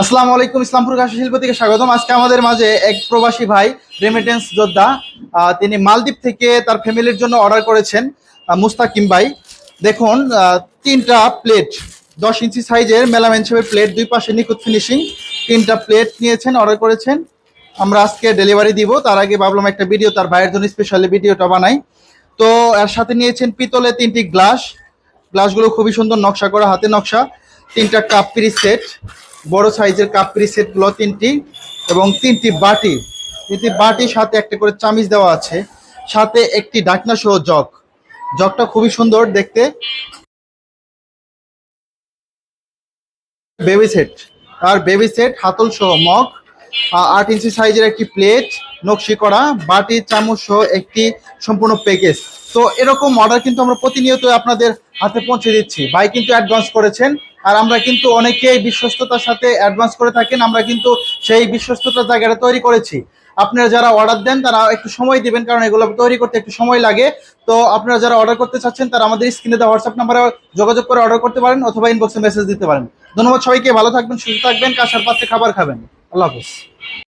আসসালামু আলাইকুম, ইসলামপুর কাশি শিল্প থেকে স্বাগতম। আজকে আমাদের মাঝে এক প্রবাসী ভাই রেমিটেন্স যোদ্ধা তিনি মালদ্বীপ থেকে তার ফ্যামিলির জন্য অর্ডার করেছেন মুস্তাকিম ভাই। দেখুন তিনটা প্লেট দশ ইঞ্চি সাইজের মেলামেন শেপের প্লেট দুই পাশে নিখুঁত ফিনিশিং তিনটা প্লেট নিয়েছেন অর্ডার করেছেন। আমরা আজকে ডেলিভারি দিব, তার আগে ভাবলাম একটা ভিডিও তার ভাইয়ের জন্য স্পেশালি ভিডিওটা বানাই। তো, এর সাথে নিয়েছেন পিতলে তিনটি গ্লাস গ্লাসগুলো খুবই সুন্দর নকশা করা, হাতে নকশা, তিনটা কাপ পিরি সেট বড় সাইজের কাপ পিরি সেটগুলো তিনটি এবং তিনটি বাটি। তিনটি বাটির সাথে একটা করে চামিচ দেওয়া আছে। সাথে একটি ডাকনা সহ জগ। জগটা খুবই সুন্দর দেখতে। Baby set. আর বেবি সেট, হাতল সহ মগ। আট ইঞ্চি সাইজের একটি প্লেট, নকশি করা, বাটি, চামচ সহ একটি সম্পূর্ণ প্যাকেজ। তো এরকম অর্ডার কিন্তু আমরা প্রতিনিয়ত আপনাদের হাতে পৌঁছে দিচ্ছি। ভাই কিন্তু অ্যাডভান্স করেছেন। আর আমরা কিন্তু অনেকেই বিশ্বস্ততার সাথে অ্যাডভান্স করে থাকেন, আমরা কিন্তু সেই বিশ্বস্ততার জায়গাটা তৈরি করেছি। আপনারা যারা অর্ডার দেন, তারা একটু সময় দিবেন, কারণ এগুলো তৈরি করতে একটু সময় লাগে। তো আপনারা যারা অর্ডার করতে চাচ্ছেন, তারা আমাদের স্ক্রিনে দেওয়া হোয়াটসঅ্যাপ নাম্বারে যোগাযোগ করে অর্ডার করতে পারেন, অথবা ইনবক্সে মেসেজ দিতে পারেন। ধন্যবাদ সবাইকে, ভালো থাকবেন, সুস্থ থাকবেন, কাঁসার পাত্রে খাবার খাবেন। আল্লাহ হাফিজ।